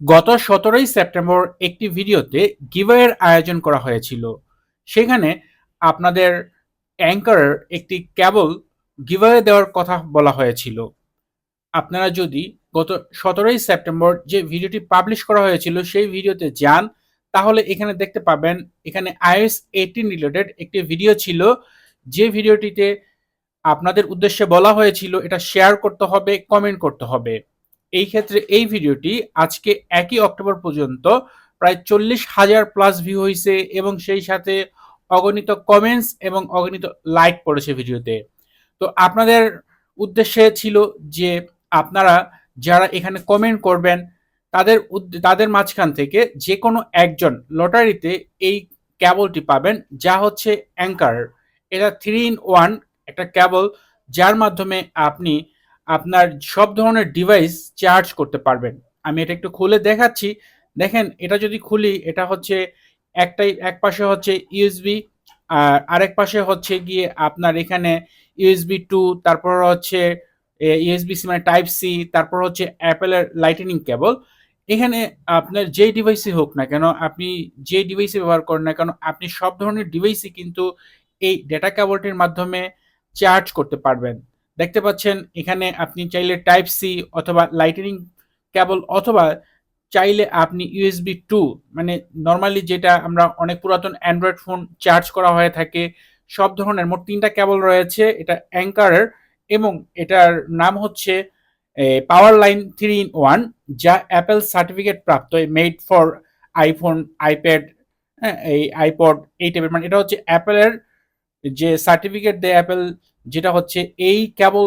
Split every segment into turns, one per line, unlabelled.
গত সতেরোই সেপ্টেম্বর একটি ভিডিওতে গিভওয়ের আয়োজন করা হয়েছিল। সেখানে আপনাদের অ্যাঙ্কারের একটি কেবল গিভওয়ে দেওয়ার কথা বলা হয়েছিল। আপনারা যদি গত সতেরোই সেপ্টেম্বর যে ভিডিওটি পাবলিশ করা হয়েছিল সেই ভিডিওতে যান, তাহলে এখানে দেখতে পাবেন, এখানে আইএস এইটিন রিলেটেড একটি ভিডিও ছিল। যে ভিডিওটিতে আপনাদের উদ্দেশ্যে বলা হয়েছিল, এটা শেয়ার করতে হবে, কমেন্ট করতে হবে। এই ক্ষেত্রে এই ভিডিওটি আজকে একই অক্টোবর পর্যন্ত প্রায় চল্লিশ হাজার প্লাস ভিউ হয়েছে এবং সেই সাথে অগণিত কমেন্টস এবং অগণিত লাইক পড়েছে ভিডিওতে। তো আপনাদের উদ্দেশ্যে ছিল যে আপনারা যারা এখানে কমেন্ট করবেন, তাদের তাদের মাঝখান থেকে যে কোনো একজন লটারিতে এই ক্যাবলটি পাবেন, যা হচ্ছে অ্যাঙ্কার এটা থ্রি ইন ওয়ান একটা ক্যাবল যার মাধ্যমে আপনি আপনার সব ধরনের ডিভাইস চার্জ করতে পারবেন। আমি এটা একটু খুলে দেখাচ্ছি। দেখেন, এটা যদি খুলি, এটা হচ্ছে একটাই, এক পাশে হচ্ছে ইউএসবি আর আরেক পাশে হচ্ছে গিয়ে আপনার এখানে ইউএসবি টু তারপর হচ্ছে ইউএসবি সি মানে টাইপ সি তারপর হচ্ছে অ্যাপেলের লাইটেনিং কেবল এখানে আপনার যে ডিভাইসই হোক না কেন, আপনি যে ডিভাইসে ব্যবহার করেন না কেন, আপনি সব ধরনের ডিভাইসই কিন্তু এই ডেটা কেবলটির মাধ্যমে চার্জ করতে পারবেন। দেখতে পাচ্ছেন, এখানে আপনি চাইলে টাইপ সি অথবা লাইটনিং কেবল অথবা চাইলে আপনি ইউএসবি টু মানে নর্মালি যেটা আমরা অনেক পুরাতন অ্যান্ড্রয়েড ফোন চার্জ করা হয়ে থাকে, সব ধরনের মোট তিনটা কেবল রয়েছে, এটা অ্যাঙ্কারের এবং এটার নাম হচ্ছে power line three in one যা অ্যাপেল সার্টিফিকেট প্রাপ্ত মেড ফর আইফোন আইপ্যাড হ্যাঁ এই আইপড এই টাইপের মানে এটা হচ্ছে অ্যাপেলের যে সার্টিফিকেট দেয় অ্যাপেল যেটা হচ্ছে এই কেবল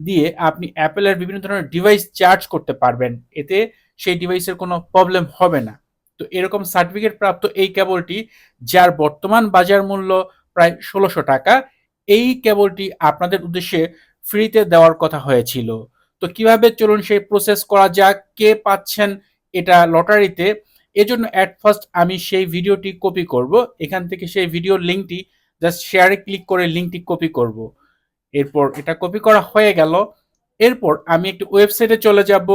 দিয়ে আপনি অ্যাপেলের বিভিন্ন ধরনের ডিভাইস চার্জ করতে পারবেন। এতে সেই ডিভাইসের কোনো প্রবলেম হবে না। তো এরকম সার্টিফিকেট প্রাপ্ত এই কেবলটি যার বর্তমান বাজার মূল্য প্রায় ষোলোশো টাকা, এই কেবলটি আপনাদের উদ্দেশ্যে ফ্রিতে দেওয়ার কথা হয়েছিল। তো কীভাবে চলুন সেই প্রসেস করা যাক? কে পাচ্ছেন এটা লটারিতে এজন্য অ্যাট ফার্স্ট আমি সেই ভিডিওটি কপি করব। এখান থেকে সেই ভিডিওর লিঙ্কটি জাস্ট শেয়ারে ক্লিক করে লিঙ্কটি কপি করব। এরপর এটা কপি করা হয়ে গেল। এরপর আমি একটি ওয়েবসাইটে চলে যাব,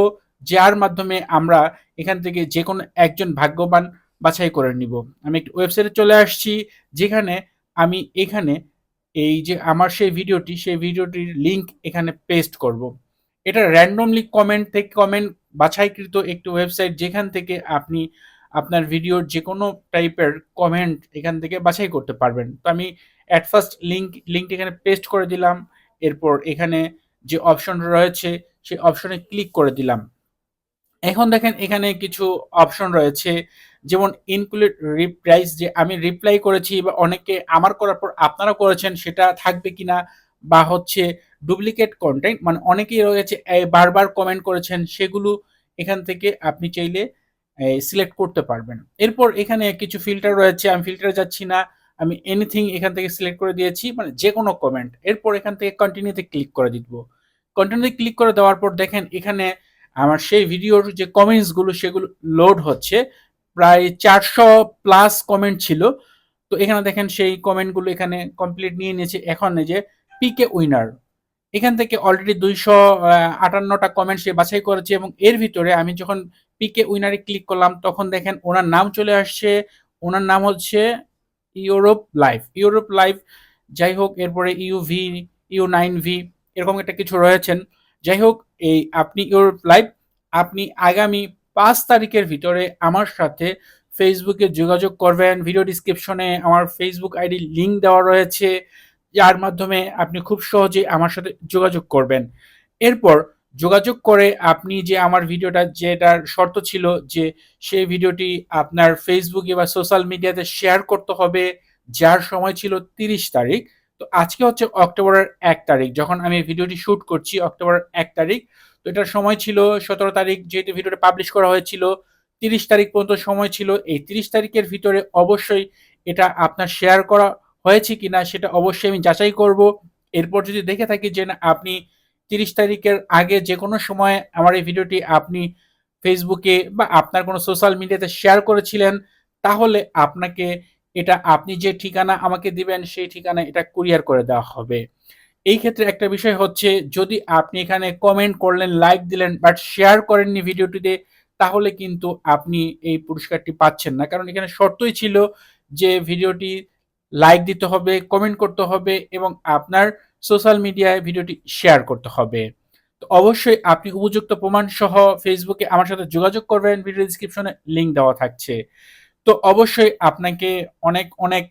যার মাধ্যমে আমরা এখান থেকে যে কোনো একজন ভাগ্যবান বাছাই করে নিব। আমি একটি ওয়েবসাইটে চলে আসছি, যেখানে আমি এখানে এই যে আমার সেই ভিডিওটি, সেই ভিডিওটির লিঙ্ক এখানে পেস্ট করব। এটা র্যান্ডমলি কমেন্ট থেকে কমেন্ট বাছাইকৃত একটি ওয়েবসাইট যেখান থেকে আপনি আপনার ভিডিওর যে কোনো টাইপের কমেন্ট এখান থেকে বাছাই করতে পারবেন। তো আমি অ্যাট ফার্স্ট লিঙ্ক লিঙ্কটি এখানে পেস্ট করে দিলাম। এরপর এখানে যে অপশন রয়েছে, সেই অপশনে ক্লিক করে দিলাম। এখন দেখেন এখানে কিছু অপশন রয়েছে। যেমন ইনক্লুড রিপ্রাইস যে আমি রিপ্লাই করেছি বা অনেকে আমার করার পর আপনারা করেছেন, সেটা থাকবে কিনা বা হচ্ছে ডুপ্লিকেট কন্টেন্ট মানে অনেকেই রয়েছে বারবার কমেন্ট করেছেন, সেগুলো এখান থেকে আপনি চাইলে সিলেক্ট করতে পারবেন। এরপর এখানে কিছু ফিল্টার রয়েছে, আমি ফিল্টারে যাচ্ছি না। আমি এনিথিং এখান থেকে সিলেক্ট করে দিয়েছি মানে যে কোনো কমেন্ট এরপর এখান থেকে কন্টিনিউতে ক্লিক করে দিব। কন্টিনিউতে ক্লিক করে দেওয়ার পর দেখেন এখানে আমার সেই ভিডিওর যে কমেন্টসগুলো সেগুলো লোড হচ্ছে। প্রায় চারশো প্লাস কমেন্ট ছিল। তো এখানে দেখেন সেই কমেন্টগুলো এখানে কমপ্লিট নিয়ে নিয়েছে। এখন যে পিকে উইনার এখান থেকে অলরেডি দুইশো আটান্নটা কমেন্ট সে বাছাই করেছে এবং এর ভিতরে আমি যখন পিকে উইনারে ক্লিক করলাম, তখন দেখেন ওনার নাম চলে আসছে। ওনার নাম হচ্ছে ইউরোপ লাইভ ইউরোপ লাইভ যাই হোক এরপরে U V U nine V এরকম একটা কিছু রয়েছেন। যাই হোক এই আপনি ইউরোপ লাইভ আপনি আগামী পাঁচ তারিখের ভিতরে আমার সাথে ফেসবুকে যোগাযোগ করবেন। ভিডিও ডিসক্রিপশনে আমার ফেসবুক আইডি লিঙ্ক দেওয়া রয়েছে। যার মাধ্যমে আপনি খুব সহজে আমার সাথে যোগাযোগ করবেন। এরপর যোগাযোগ করে আপনি যে আমার ভিডিওটা যেটার শর্ত ছিল যে সেই ভিডিওটি আপনার ফেসবুকে বা সোশ্যাল মিডিয়াতে শেয়ার করতে হবে, যার সময় ছিল তিরিশ তারিখ। তো আজকে হচ্ছে অক্টোবরের এক তারিখ, যখন আমি ভিডিওটি শ্যুট করছি অক্টোবরের এক তারিখ, তো এটার সময় ছিল সতেরো তারিখ, যেহেতু ভিডিওটা পাবলিশ করা হয়েছিল, তিরিশ তারিখ পর্যন্ত সময় ছিল। এই তিরিশ তারিখের ভিতরে অবশ্যই এটা আপনার শেয়ার করা হয়েছে কিনা, সেটা অবশ্যই আমি যাচাই করব। এরপর যদি দেখে থাকি যে না, আপনি তিরিশ তারিখের আগে যে কোনো সময় আমার এই ভিডিওটি আপনি ফেসবুকে বা আপনার কোনো সোশ্যাল মিডিয়াতে শেয়ার করেছিলেন, তাহলে আপনাকে এটা আপনি যে ঠিকানা আমাকে দিবেন, সেই ঠিকানা এটা কুরিয়ার করে দেওয়া হবে। এই ক্ষেত্রে একটা বিষয় হচ্ছে, যদি আপনি এখানে কমেন্ট করলেন লাইক দিলেন বাট শেয়ার করেননি ভিডিওটিতে, তাহলে কিন্তু আপনি এই পুরস্কারটি পাচ্ছেন না। কারণ এখানে শর্তই ছিল যে ভিডিওটি লাইক দিতে হবে কমেন্ট করতে হবে এবং আপনার সোশ্যাল মিডিয়ায় ভিডিওটি শেয়ার করতে হবে। তো অবশ্যই আপনি উপযুক্ত প্রমাণ সহ ফেসবুকে আমার সাথে যোগাযোগ করবেন। ভিডিও ডিসক্রিপশনে লিংক দেওয়া থাকছে। তো অবশ্যই আপনাকে অনেক অনেক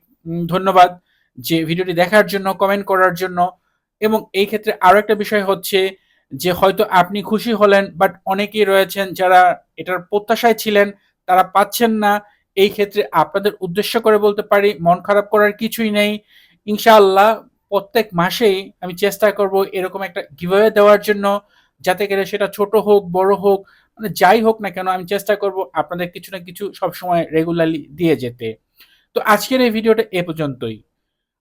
ধন্যবাদ যে ভিডিওটি দেখার জন্য কমেন্ট করার জন্য। এবং এই ক্ষেত্রে আরও একটা বিষয় হচ্ছে যে হয়তো আপনি খুশি হলেন বাট অনেকেই রয়েছেন যারা এটার প্রত্যাশায় ছিলেন, তারা পাচ্ছেন না। এই ক্ষেত্রে আপনাদের উদ্দেশ্য করে বলতে পারি, মন খারাপ করার কিছুই নেই। ইনশাআল্লাহ প্রত্যেক মাসেই আমি চেষ্টা করব এরকম একটা গিভওয়ে দেওয়ার জন্য, যাতে করে সেটা ছোট হোক, বড় হোক মানে যাই হোক না কেন, আমি চেষ্টা করব আপনাদের কিছু না কিছু সবসময় রেগুলারলি দিয়ে যেতে। তো আজকের এই ভিডিওটা এ পর্যন্তই।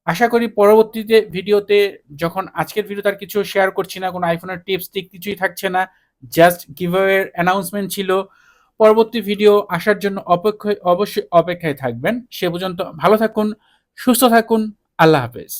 আশা করি পরবর্তীতে ভিডিওতে যখন আজকের ভিডিও তার কিছু শেয়ার করছি না, কোনো আইফোনের টিপস টিক কিছুই থাকছে না জাস্ট গিভওয়ের অ্যানাউন্সমেন্ট ছিল। পরবর্তী ভিডিও আসার জন্য অপেক্ষায়, অবশ্যই অপেক্ষায় থাকবেন। সে পর্যন্ত ভালো থাকুন, সুস্থ থাকুন, আল্লাহ হাফেজ।